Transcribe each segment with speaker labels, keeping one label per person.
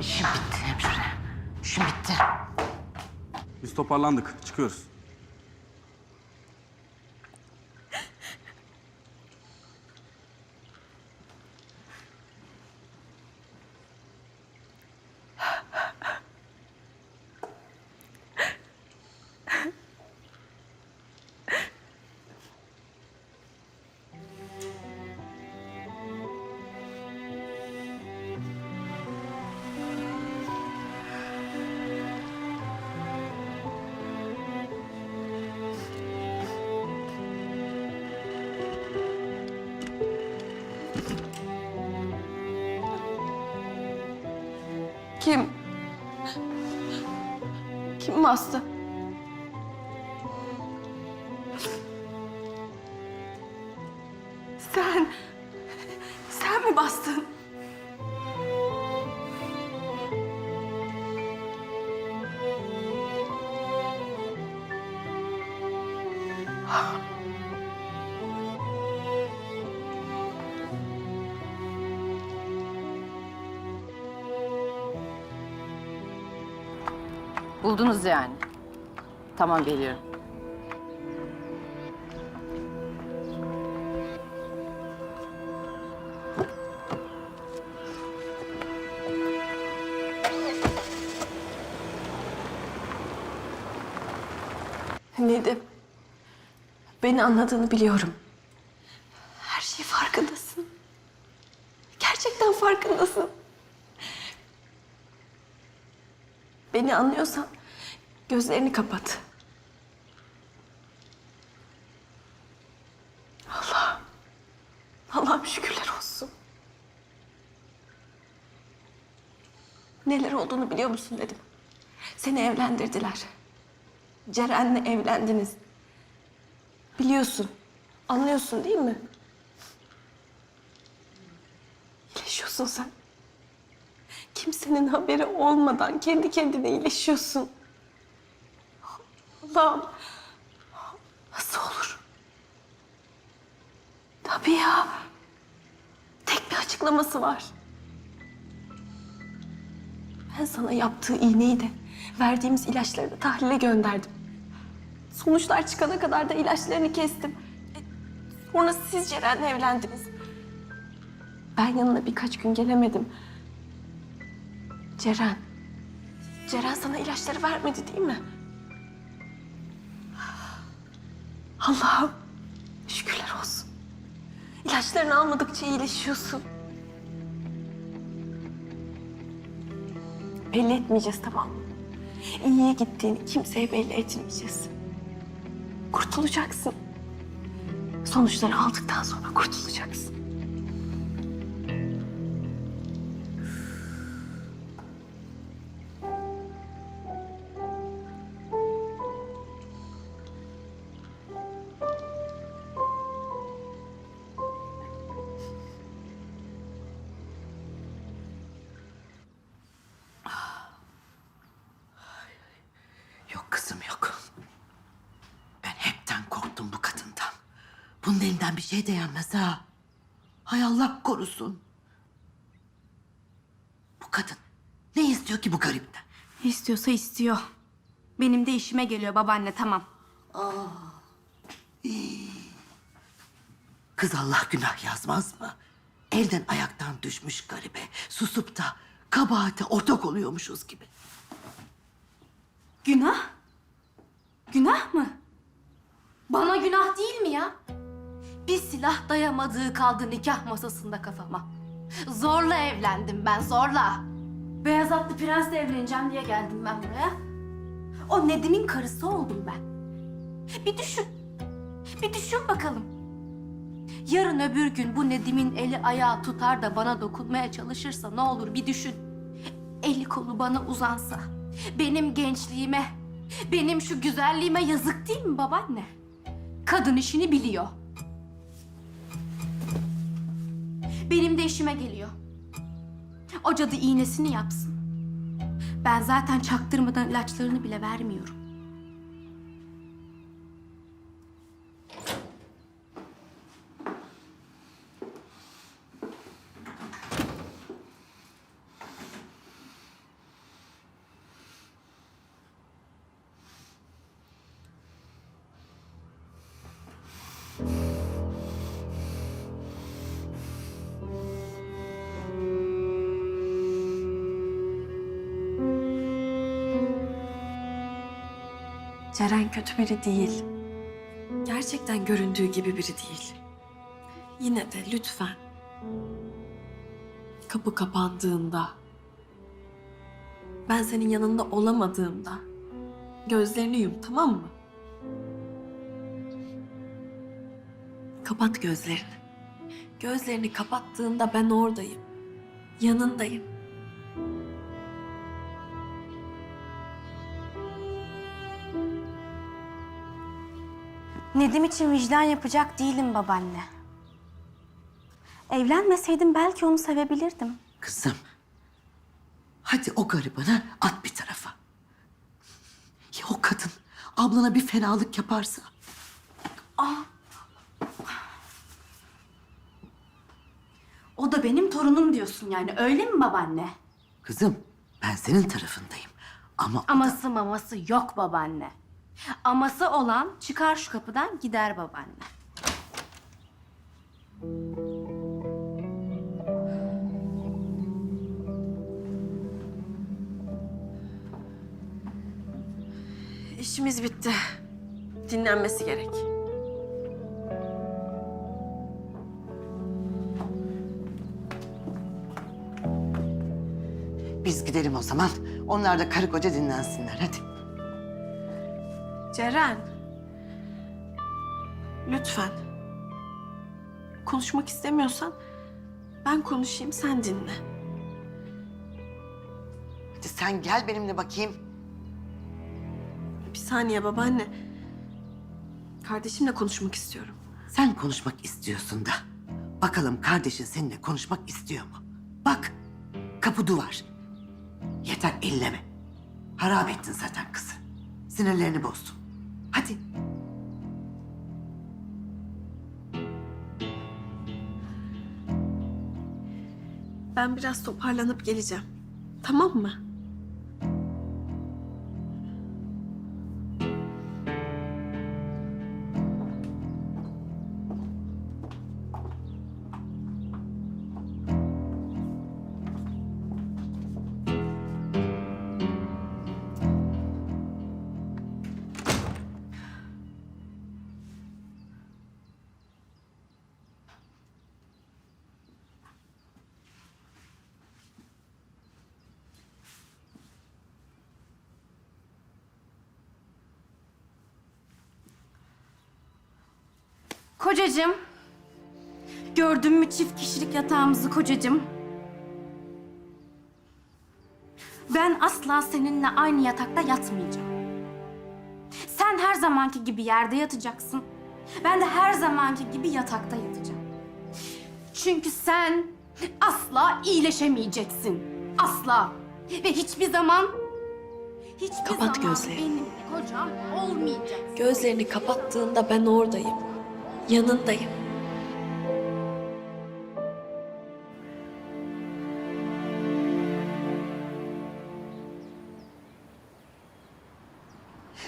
Speaker 1: İşim bitti hemşire. İşim bitti.
Speaker 2: Biz toparlandık. Çıkıyoruz.
Speaker 3: Kim? Kim bastı? Sen. Sen mi bastın?
Speaker 1: Buldunuz yani. Tamam geliyorum.
Speaker 3: Nedim. Beni anladığını biliyorum. Her şey farkındasın. Gerçekten farkındasın. Beni anlıyorsan gözlerini kapat. Allah'ım. Allah'ım şükürler olsun. Neler olduğunu biliyor musun dedim. Seni evlendirdiler. Ceren'le evlendiniz. Biliyorsun, anlıyorsun değil mi? İyileşiyorsun sen. Kimsenin haberi olmadan kendi kendine iyileşiyorsun. Allah'ım. Nasıl olur? Tabii ya. Tek bir açıklaması var. Ben sana yaptığı iğneyi de, verdiğimiz ilaçları da tahlile gönderdim. Sonuçlar çıkana kadar da ilaçlarını kestim. E, Sonra siz Ceren'le evlendiniz. Ben yanına birkaç gün gelemedim. Ceren. Ceren sana ilaçları vermedi değil mi? Allah'ım şükürler olsun. İlaçlarını almadıkça iyileşiyorsun. Belli etmeyeceğiz tamam mı? İyiye gittiğini kimseye belli etmeyeceğiz. Kurtulacaksın. Sonuçları aldıktan sonra kurtulacaksın.
Speaker 4: Bunun elinden bir şey de yenmez ha. Hay Allah korusun. Bu kadın ne istiyor ki bu garipten?
Speaker 5: Ne istiyorsa istiyor. Benim de işime geliyor babaanne tamam.
Speaker 4: Kız Allah günah yazmaz mı? Elden ayaktan düşmüş garibe. Susup da kabahate ortak oluyormuşuz gibi.
Speaker 5: Günah? Günah mı? Bana günah değil mi ya? Bir silah dayamadığı kaldı nikah masasında kafama. Zorla evlendim ben zorla. Beyaz atlı prensle evleneceğim diye geldim ben buraya. O Nedim'in karısı oldum ben. Bir düşün. Bir düşün bakalım. Yarın öbür gün bu Nedim'in eli ayağı tutar da bana dokunmaya çalışırsa ne olur bir düşün. Eli kolu bana uzansa, benim gençliğime, benim şu güzelliğime yazık değil mi babaanne? Kadın işini biliyor. Benim de işime geliyor. O cadı iğnesini yapsın. Ben zaten çaktırmadan ilaçlarını bile vermiyorum.
Speaker 3: Ceren kötü biri değil. Gerçekten göründüğü gibi biri değil. Yine de lütfen. Kapı kapandığında, ben senin yanında olamadığımda gözlerini yum tamam mı? Kapat gözlerini. Gözlerini kapattığında ben oradayım. Yanındayım.
Speaker 5: Nedim için vicdan yapacak değilim babaanne. Evlenmeseydim belki onu sevebilirdim.
Speaker 4: Kızım. Hadi o garibanı at bir tarafa. Ya o kadın ablana bir fenalık yaparsa?
Speaker 5: O da benim torunum diyorsun yani öyle mi babaanne?
Speaker 4: Kızım ben senin tarafındayım. Ama o da-
Speaker 5: Aması maması yok babaanne. Aması olan çıkar şu kapıdan gider babaanne.
Speaker 3: İşimiz bitti. Dinlenmesi gerek.
Speaker 4: biz gidelim o zaman. Onlar da karı koca dinlensinler hadi.
Speaker 3: Ceren. Lütfen. Konuşmak istemiyorsan ben konuşayım sen dinle.
Speaker 4: Hadi sen gel benimle bakayım.
Speaker 3: Bir saniye babaanne. Kardeşimle konuşmak istiyorum.
Speaker 4: Sen konuşmak istiyorsun da. Bakalım kardeşin seninle konuşmak istiyor mu? Bak kapı duvar. Yeter elleme. Harap ettin zaten kızı. Sinirlerini bozdun. Hadi.
Speaker 3: Ben biraz toparlanıp geleceğim. Tamam mı?
Speaker 5: Kocacığım. Gördün mü çift kişilik yatağımızı kocacığım? Ben asla seninle aynı yatakta yatmayacağım. Sen her zamanki gibi yerde yatacaksın. Ben de her zamanki gibi yatakta yatacağım. Çünkü sen asla iyileşemeyeceksin. Asla. Ve hiçbir zaman hiçbir
Speaker 3: Kapat
Speaker 5: zaman
Speaker 3: gözlerini.
Speaker 5: benim kocam olmayacaksın.
Speaker 3: Gözlerini kapattığında ben oradayım. Yanındayım.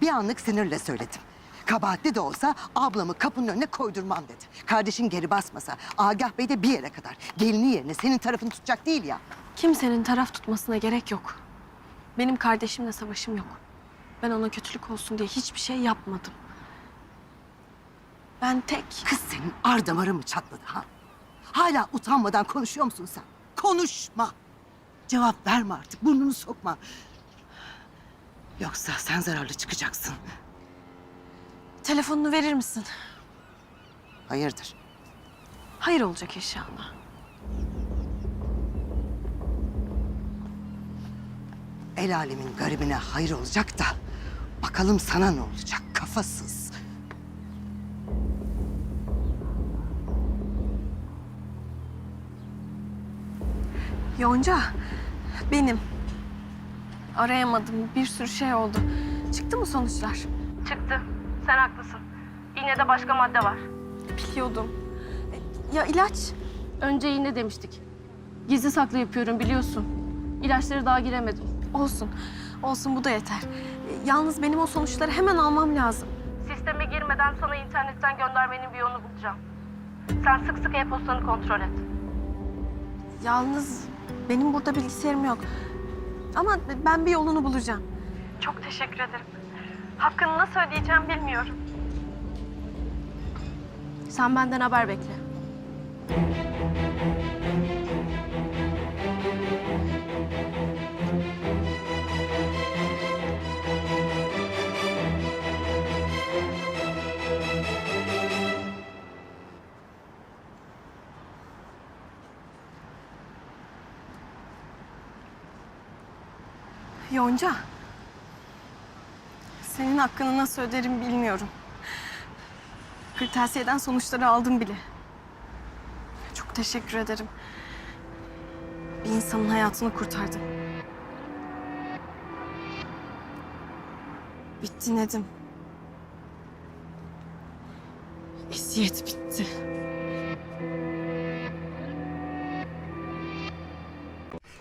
Speaker 4: Bir anlık sinirle söyledim. Kabahatli de olsa ablamı kapının önüne koydurmam dedi. Kardeşin geri basmasa Agah Bey de bir yere kadar. Gelini yerine senin tarafını tutacak değil ya.
Speaker 3: Kimsenin taraf tutmasına gerek yok. Benim kardeşimle savaşım yok. Ben ona kötülük olsun diye hiçbir şey yapmadım. Ben tek...
Speaker 4: Kız senin ar damarı mı çatladı ha? Hala utanmadan konuşuyor musun sen? Konuşma. Cevap verme artık, burnunu sokma. Yoksa sen zararlı çıkacaksın.
Speaker 3: Telefonunu verir misin?
Speaker 4: Hayırdır?
Speaker 3: Hayır olacak inşallah.
Speaker 4: El alemin garibine hayır olacak da... ...bakalım sana ne olacak kafasız.
Speaker 3: Yonca, benim. Arayamadım. Bir sürü şey oldu. Çıktı mı sonuçlar?
Speaker 6: Çıktı. Sen haklısın. İğnede başka madde var.
Speaker 3: Biliyordum. Ya ilaç?
Speaker 6: Önce iğne demiştik. Gizli saklı yapıyorum biliyorsun. İlaçları daha giremedim.
Speaker 3: Olsun. Olsun bu da yeter. Yalnız benim o sonuçları hemen almam lazım.
Speaker 6: Sisteme girmeden sana internetten göndermenin bir yolunu bulacağım. Sen sık sık e-postanı kontrol et.
Speaker 3: Yalnız benim burada bilgisayarım yok. Ama ben bir yolunu bulacağım.
Speaker 6: Çok teşekkür ederim. Hakkını nasıl ödeyeceğim bilmiyorum.
Speaker 5: Sen benden haber bekle.
Speaker 3: Yonca. Senin hakkını nasıl öderim bilmiyorum. Kırtasiyeden sonuçları aldım bile. Çok teşekkür ederim. Bir insanın hayatını kurtardın. Bitti Nedim. Eziyet bitti.